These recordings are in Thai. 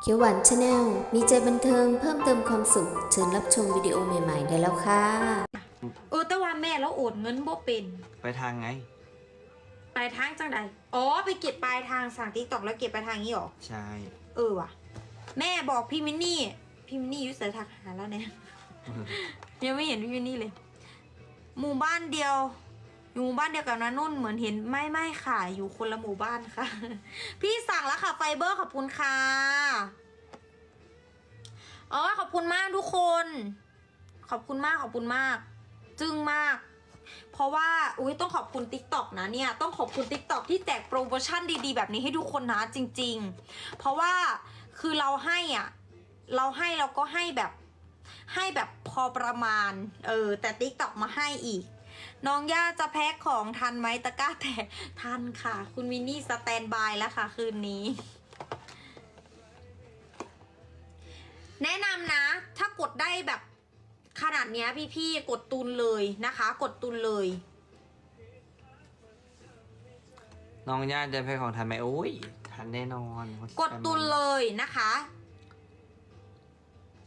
เขียวหวานชาแนลมีใจบันเทิงเพิ่มเติมความสุข เชิญรับชมวิดีโอใหม่ ๆ ได้แล้วค่ะ เออแต่ว่าแม่แล้วโอนเงินบ่เป็นไปทางไง ปลายทางจังใดอ๋อไปเก็บปลายทางสั่งติ๊กตอกแล้วเก็บปลายทางนี้หรอ ใช่ เออว่ะ แม่บอกพี่มินนี่ พี่มินนี่อยุ่เสยทักหาแล้วเนี่ย ยังไม่เห็นพี่มินนี่เลย หมู่บ้านเดียว อยู่หมู่บ้านเดียวกับนานุ่นเหมือนเห็นไม่ไม่ค่ะ อยู่คนละหมู่บ้านค่ะ พี่สั่งแล้วค่ะไฟเบอร์ขอบคุณค่ะอ๋อขอบคุณมากทุกคน ขอบคุณมากขอบคุณมาก จึ้งมาก เพราะว่าอุ้ยต้องขอบคุณ t ิ k t o k นะเนี่ย ต้องขอบคุณ t ิ k t o k ที่แจกโปรโมชั่นดีๆ แบบนี้ให้ทุกคนนะจริง ๆ เพราะว่าคือเราให้อะ เราให้เราก็ให้แบบให้แบบพอประมาณ เออ แต่ t ิ k t o k มาให้อีก น้องย่าจะแพ็คของทันไหมตะกร้าแตกทันค่ะ คุณมินนี่สแตนบายแล้วค่ะ คืนนี้ แนะนำนะ ถ้ากดได้แบบขนาดเนี้ยพี่ๆกดตุนเลยนะคะ กดตุนเลย น้องญาติจะไปของทันไหมโอ้ยทันแน่นอนกดตุนเลยนะคะ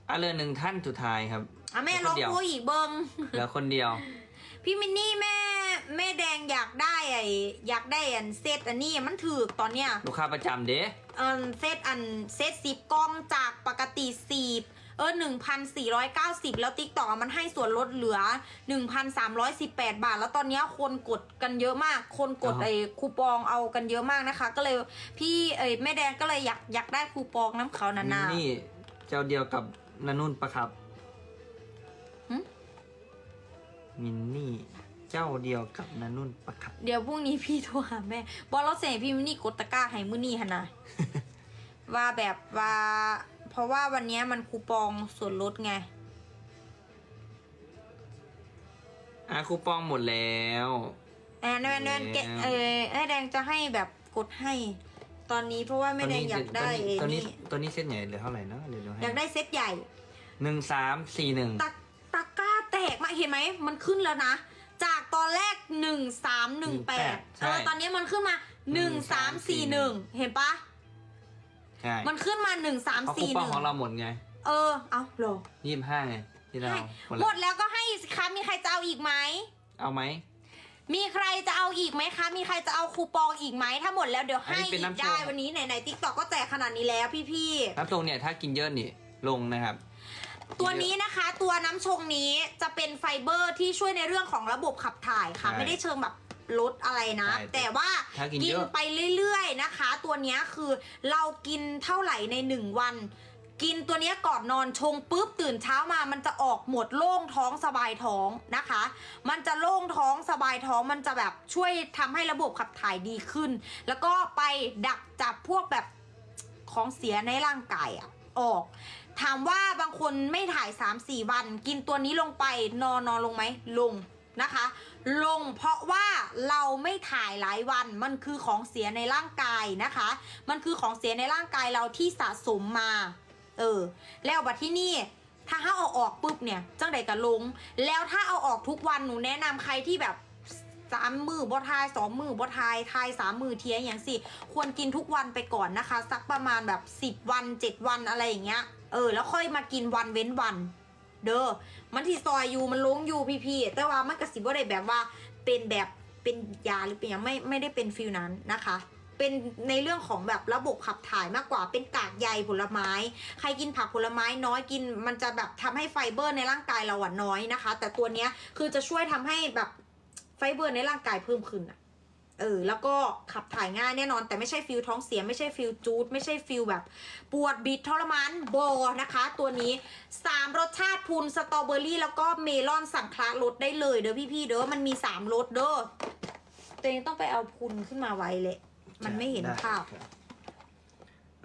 อะเรือหนึ่งท่านสุดท้ายครับอะแม่คนลองเดียวพูดอีกเบิงเหลือคนเดียว พี่มินนี่แม่แม่แดงอยากได้ไออยากได้อันเซตอันนี้มันถือตอนเนี้ยลูกค้าประจำเด้อันเซตอันเซตสิบกล้องจากปกติสิบเออหนึ่งพันสี่ร้อยเก้าสิบแล้วติ๊กต่อมันให้ส่วนลดเหลือหนึ่งพันสามร้อยสิบแปดบาท แล้วตอนเนี้ยคนกดกันเยอะมาก คนกดไอ้คูปองเอากันเยอะมากนะคะ ก็เลยพี่เอ้ยแม่แดงก็เลยอยากอยากได้คูปองน้ำเขานามินนา นี่เจ้าเดียวกับนานุ่นปะครับหึ มินนี่ เจ้าเดียวกับนานุ่นปะครับ เดี๋ยวพรุ่งนี้พี่โทรหาแม่บอกเราเสียพี่มินนี่กดตะกร้าให้มือนี่ฮะนะ ว่าแบบว่า เพราะว่าวันเนี้ยมันคูปองส่วนลดไง อะคูปองหมดแล้ว แอนแอนแอนแกะแล้วเออแม่แดงจะให้แบบกดให้ ตอนนี้เพราะว่าแม่แดงอยากได้ตัวไอ้นี้นี่ตัวนี้เส้นใหญ่เหลือเท่าไหร่นะเดี๋ยวดูให้อยากได้เซตใหญ่ หนึ่งสามสี่หนึ่ง ตะตะกร้าแตกมา เห็นไหมมันขึ้นแล้วนะ จากตอนแรกหนึ่งสามหนึ่งแปดเออตอนนี้มันขึ้นมาหนึ่งสามสี่หนึ่งเห็นปะใช่มันขึ้นมาหนึ่งสามเพราะคูสี่ปหองนึ่งของเราหมดไงเออ เอาเหรอยี่สิบห้าไงที่เราให้หมดหมแล้วดแล้วก็ให้สิคะมีใครจะเอาอีกไหม เอาไหม มีใครจะเอาอีกไหมคะ มีใครจะเอาคูปองอีกไหม ถ้าหมดแล้วเดี๋ยวให้อันนี้เป็นอีกน้ำส้มได้วันนี้ไหนไหนติ๊กต็อกก็แจกขนาดนี้แล้วพี่ๆน้ำทรงเนี่ยถ้ากินเยอะนี่ลงนะครับ ตัวนี้นะคะ ตัวน้ำชงนี้จะเป็นไฟเบอร์ที่ช่วยในเรื่องของระบบขับถ่ายค่ะ ใช่ไม่ได้เชิงแบบลดอะไรนะ ใช่แต่ว่าถ้ากินกิเยนอะ ไปเรื่อยๆนะคะ ตัวเนี้ยคือเรากินเท่าไหร่ในหนึ่งวัน กินตัวเนี้ยก่อนนอนชงปุ๊บตื่นเช้ามามันจะออกหมดโล่งท้องสบายท้องนะคะ มันจะโล่งท้องสบายท้องมันจะแบบช่วยทำให้ระบบขับถ่ายดีขึ้น แล้วก็ไปดักจับพวกแบบ ของเสียในร่างกายอะออก ถามว่าบางคนไม่ถ่าย 3-4 วัน กินตัวนี้ลงไปนอนนอนลงไหมลงนะคะ ลงเพราะว่าเราไม่ถ่ายหลายวันมันคือของเสียในร่างกายนะคะ มันคือของเสียในร่างกายเราที่สะสมมา เออ แล้วบัดที่นี่ถ้าถ้าเอาออกปุ๊บเนี่ยจังใดก็ลง แล้วถ้าเอาออกทุกวันหนูแนะนำใครที่แบบสามมือบ่ทายสองมือบ่ทายทายสามมือเทียอย่างสิควรกินทุกวันไปก่อนนะคะ สักประมาณแบบสิบวันเจ็ดวันอะไรอย่างเงี้ย เออ แล้วค่อยมากินวันเว้นวัน เด้อมันที่ซอยอยู่มันลงอยู่พี่ๆแต่ว่ามันกระสิบว่าได้แบบว่าเป็นแบบเป็นยาหรือเป็นยังไม่ไม่ได้เป็นฟิลนั้นนะคะเป็นในเรื่องของแบบระบบขับถ่ายมากกว่าเป็นกากใยผลไม้ ใครกินผักผลไม้น้อยกิน มันจะแบบทำให้ไฟเบอร์ในร่างกายเราอะน้อยนะคะ แต่ตัวเนี้ยคือจะช่วยทำให้แบบไฟเบอร์ในร่างกายเพิ่มขึ้นอะ เออแล้วก็ขับถ่ายง่ายแน่นอน แต่ไม่ใช่ฟิลท้องเสียไม่ใช่ฟิลจูดไม่ใช่ฟิลแบบ ปวดบิดทรมานโบนะคะ ตัวนี้ 3 รสชาติพูนสตรอเบอรี่ แล้วก็เมลอนสั่งคลารสได้เลยเด้อพี่ๆเด้อมันมี 3รสเด้อตัวเองต้องไปเอาพูนขึ้นมาไว้เลยมันไม่เห็นภาพ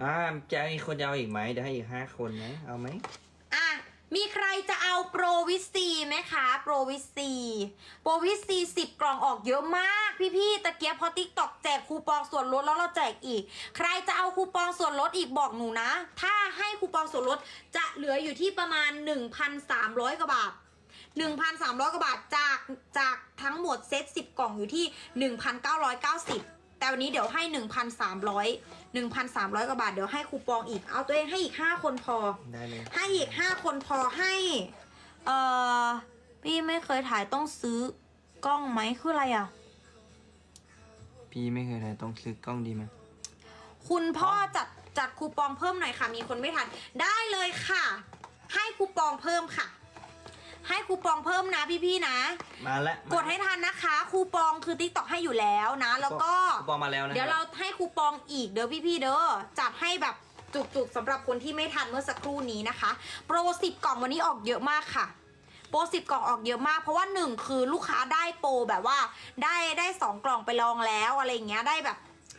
อ่าจะมีคนจะเอาอีกไหมเดี๋ยวให้อีกห้าคนนะเอาไหม มีใครจะเอาโปรวิซีไหมคะโปรวิซีโปรวิซีสิบกล่องออกเยอะมาก พี่ๆตะเกียบพอติ๊กตอกแจกคูปองส่วนลดแล้วเราแจกอีก ใครจะเอาคูปองส่วนลดอีกบอกหนูนะ ถ้าให้คูปองส่วนลดจะเหลืออยู่ที่ประมาณ 1,300กว่าบาท1,300กว่าบาทจากจากทั้งหมดเซต10 กล่องอยู่ที่ 1,990 แต่วันนี้เดี๋ยวให้ 1,300 1,300กว่าบาท เดี๋ยวให้คูปองอีก เอาตัวเองให้อีก 5 คนพอ ได้เลย ให้อีก 5 คนพอให้ เอ่อ พี่ไม่เคยถ่ายต้องซื้อกล้องไหมคืออะไรอะ พี่ไม่เคยเลยต้องซื้อกล้องดีไหมคุณพ่อจัดจัดคูปองเพิ่มหน่อยค่ะ มีคนไม่ทัน ได้เลยค่ะ ให้คูปองเพิ่มค่ะ ให้คูปองเพิ่มนะพี่ๆนะ มาแล้วกดให้ทันนะคะ คูปองคือติ๊กต็อกให้อยู่แล้วนะ แล้วก็คูปองมาแล้วนะเดี๋ยวเราให้คูปองอีกเด้อพี่ๆเด้อจัดให้แบบจุกๆสำหรับคนที่ไม่ทันเมื่อสักครู่นี้นะคะ โปรสิบกล่องวันนี้ออกเยอะมากค่ะโปรสิบกล่องออกเยอะมากเพราะว่าหนึ่งคือลูกค้าได้โปรแบบว่าได้ได้สองกล่องไปลองแล้วอะไรอย่างเงี้ยได้แบบ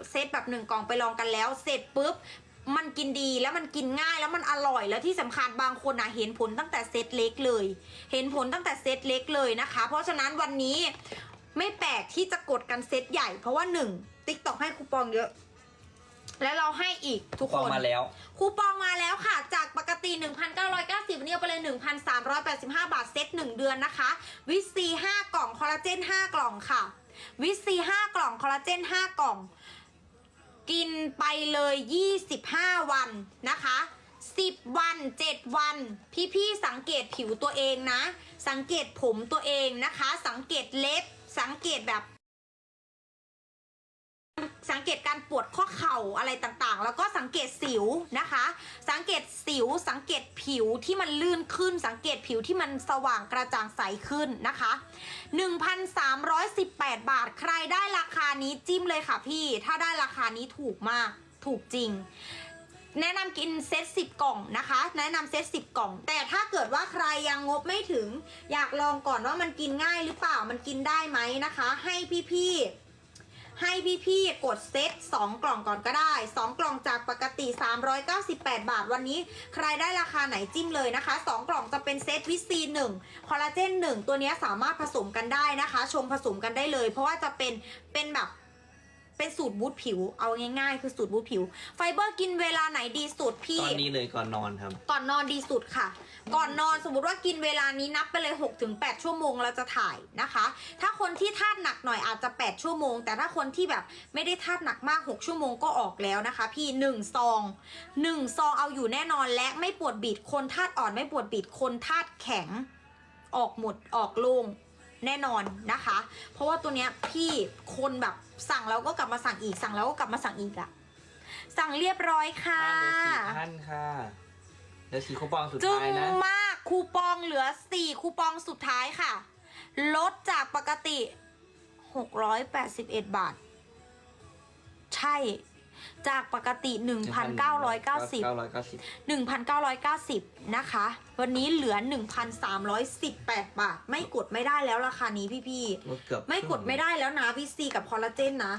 เซตแบบหนึ่งกล่องไปลองกันแล้ว เสร็จปุ๊บ มันกินดีแล้วมันกินง่ายแล้วมันอร่อยแล้วที่สำคัญบางคนอะเห็นผลตั้งแต่เซตเล็กเลย เห็นผลตั้งแต่เซตเล็กเลยนะคะ เพราะฉะนั้นวันนี้ไม่แปลกที่จะกดกันเซตใหญ่ เพราะว่าหนึ่งติ๊กต็อกให้คูปองเยอะ และเราให้อีกทุกคูปคองนมาแล้วคูปองมาแล้วค่ะ จากปกติ 1,990วันนี้เอาไปเลย 1,385 บาทเซต1 เดือนนะคะ วิซี5กล่องคอลลาเจน 5 กล่องค่ะ วิซี5กล่องคอลลาเจน 5 กล่อง กินไปเลย 25 วันนะคะ 10 วัน 7 วัน พี่ๆสังเกตผิวตัวเองนะ สังเกตผมตัวเองนะคะ สังเกตเล็บ สังเกตแบบ สังเกตการปวดข้อเข่าอะไรต่างๆ แล้วก็สังเกตสิวนะคะ สังเกตสิว สังเกตผิวที่มันลื่นขึ้น สังเกตผิวที่มันสว่างกระจ่างใสขึ้นนะคะ 1,318 บาทใครได้ราคานี้จิ้มเลยค่ะพี่ ถ้าได้ราคานี้ถูกมาก ถูกจริง แนะนำกินเซตสิบกล่องนะคะ แนะนำเซตสิบกล่อง แต่ถ้าเกิดว่าใครยังงบไม่ถึง อยากลองก่อนว่ามันกินง่ายหรือเปล่า มันกินได้ไหมนะคะ ให้พี่ๆ ให้พี่ๆกดเซต2 กล่องก่อนก็ได้ 2 กล่องจากปกติ 398 บาทวันนี้ใครได้ราคาไหนจิ้มเลยนะคะ 2 กล่องจะเป็นเซตวิตซี1คอลลาเจน1ตัวนี้สามารถผสมกันได้นะคะ ชงผสมกันได้เลย เพราะว่าจะเป็นเป็นแบบ เป็นสูตรบูทผิว เอาง่ายๆ คือสูตรบูทผิว ไฟเบอร์กินเวลาไหนดีสุดพี่ ตอนนี้เลยก่อนนอนครับ ก่อนนอนดีสุดค่ะ ก่อนนอนสมมติว่ากินเวลานี้นับไปเลย 6-8 ชั่วโมงเราจะถ่ายนะคะ ถ้าคนที่ธาตุหนักหน่อยอาจจะ 8 ชั่วโมง แต่ถ้าคนที่แบบไม่ได้ธาตุหนักมาก 6 ชั่วโมงก็ออกแล้วนะคะ พี่1ซอง1ซองเอาอยู่แน่นอนและไม่ปวดบิดคนธาตุอ่อนไม่ปวดบิดคนธาตุแข็ง ออกหมดออกโลง แน่นอนนะคะ เพราะว่าตัวเนี้ยพี่คนแบบสั่งแล้วก็กลับมาสั่งอีกสั่งแล้วก็กลับมาสั่งอีกอะสั่งเรียบร้อยค่ะเหลือสี่พันค่ะเหลือสี่คูปองสุดจึงท้ายนะ มากคูปองเหลือ 4 คูปองสุดท้ายค่ะ ลดจากปกติ 681 บาท ใช่ จากปกติ 1,990 990 1,990 นะคะ วันนี้เหลือ 1,318 บาท ไม่กดไม่ได้แล้วราคานี้พี่ลดเกือบๆไม่กดไม่ได้แล้วนะพี่ซีกับคอลลาเจนนะ